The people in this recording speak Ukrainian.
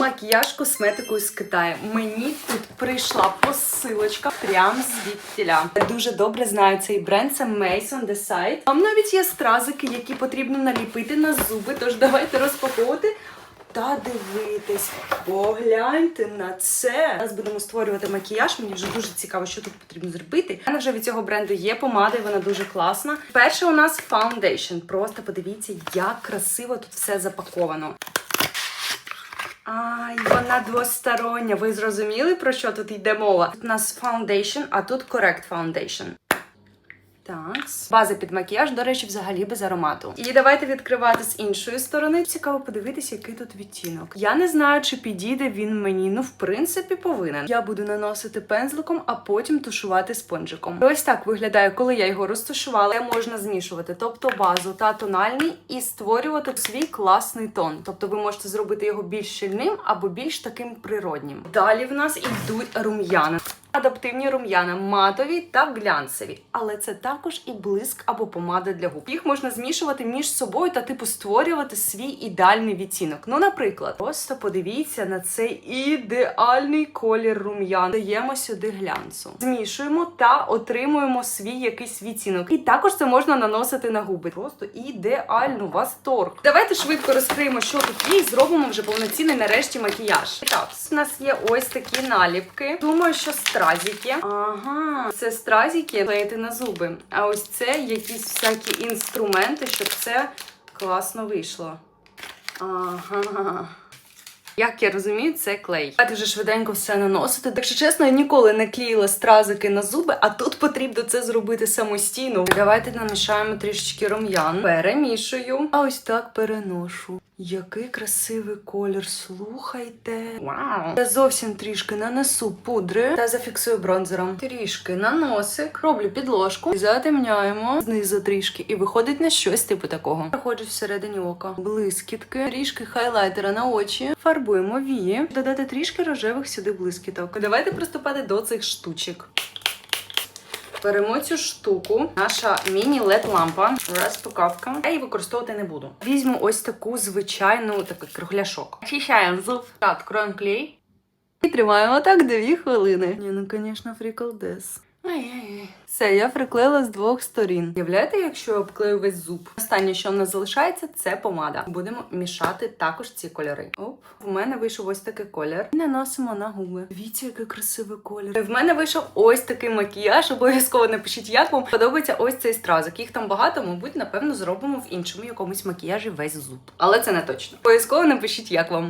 Макіяж косметикою з Китаю. Мені тут прийшла посилочка прям звідтіля. Я дуже добре знаю цей бренд. Це Mason Decide. Там навіть є стразики, які потрібно наліпити на зуби. Тож давайте розпаковувати. Та дивитись, погляньте на це. Зараз будемо створювати макіяж. Мені вже дуже цікаво, що тут потрібно зробити. У мене вже від цього бренду є помада, і вона дуже класна. Перше у нас фаундейшн. Просто подивіться, як красиво тут все запаковано. Ай, вона двостороння. Ви зрозуміли, про що тут йде мова? Тут у нас foundation, а тут correct foundation. Так, база під макіяж, до речі, взагалі без аромату. І давайте відкривати з іншої сторони. Цікаво подивитися, який тут відтінок. Я не знаю, чи підійде він мені. Ну, в принципі, повинен. Я буду наносити пензликом, а потім тушувати спонжиком. Ось так виглядає, коли я його розташувала. Це можна змішувати, тобто базу та тональний, і створювати свій класний тон. Тобто ви можете зробити його більш щільним або більш таким природнім. Далі в нас ідуть рум'яна. Адаптивні рум'яна, матові та глянцеві, але це також і блиск або помада для губ. Їх можна змішувати між собою та типу створювати свій ідеальний відтінок. Ну, наприклад, просто подивіться на цей ідеальний колір рум'ян. Даємо сюди глянцу, змішуємо та отримуємо свій якийсь відтінок. І також це можна наносити на губи. Просто ідеально восторг. Давайте швидко розкриємо, що тут є, і зробимо вже повноцінний нарешті макіяж. Так, у нас є ось такі наліпки. Думаю, що стразики. Ага, це стразики клеїти на зуби. А ось це якісь всякі інструменти, щоб це класно вийшло. Ага. Як я розумію, це клей. Давайте вже швиденько все наносити. Якщо чесно, я ніколи не клеїла стразики на зуби, а тут потрібно це зробити самостійно. Давайте намішаємо трішечки рум'ян. Перемішую. А ось так переношу. Який красивий колір, слухайте. Вау! Я зовсім трішки нанесу пудри та зафіксую бронзером. Трішки на носик, роблю підложку, затемняємо знизу трішки, і виходить на щось типу такого. Проходжу всередині ока. Блискітки, трішки хайлайтера на очі, фарбуємо вії, додати трішки рожевих сюди блискіток. Давайте приступати до цих штучок. Беремо цю штуку, наша міні-лед-лампа, розпаковка. Я її використовувати не буду. Візьму ось таку звичайну такий кругляшок. Очищаємо зуб. Так, откроємо клей. І тримаємо так дві хвилини. Ні, ну, звісно, фріколдес. Все, я приклеїла з двох сторін. Уявляєте, якщо я обклею весь зуб? Останнє, що в нас залишається, це помада. Будемо мішати також ці кольори. Оп, в мене вийшов ось такий колір. І наносимо на губи. Дивіться, який красивий колір. В мене вийшов ось такий макіяж. Обов'язково напишіть, як вам подобається ось цей стразик. Їх там багато, мабуть, напевно, зробимо в іншому якомусь макіяжі весь зуб. Але це не точно. Обов'язково напишіть, як вам.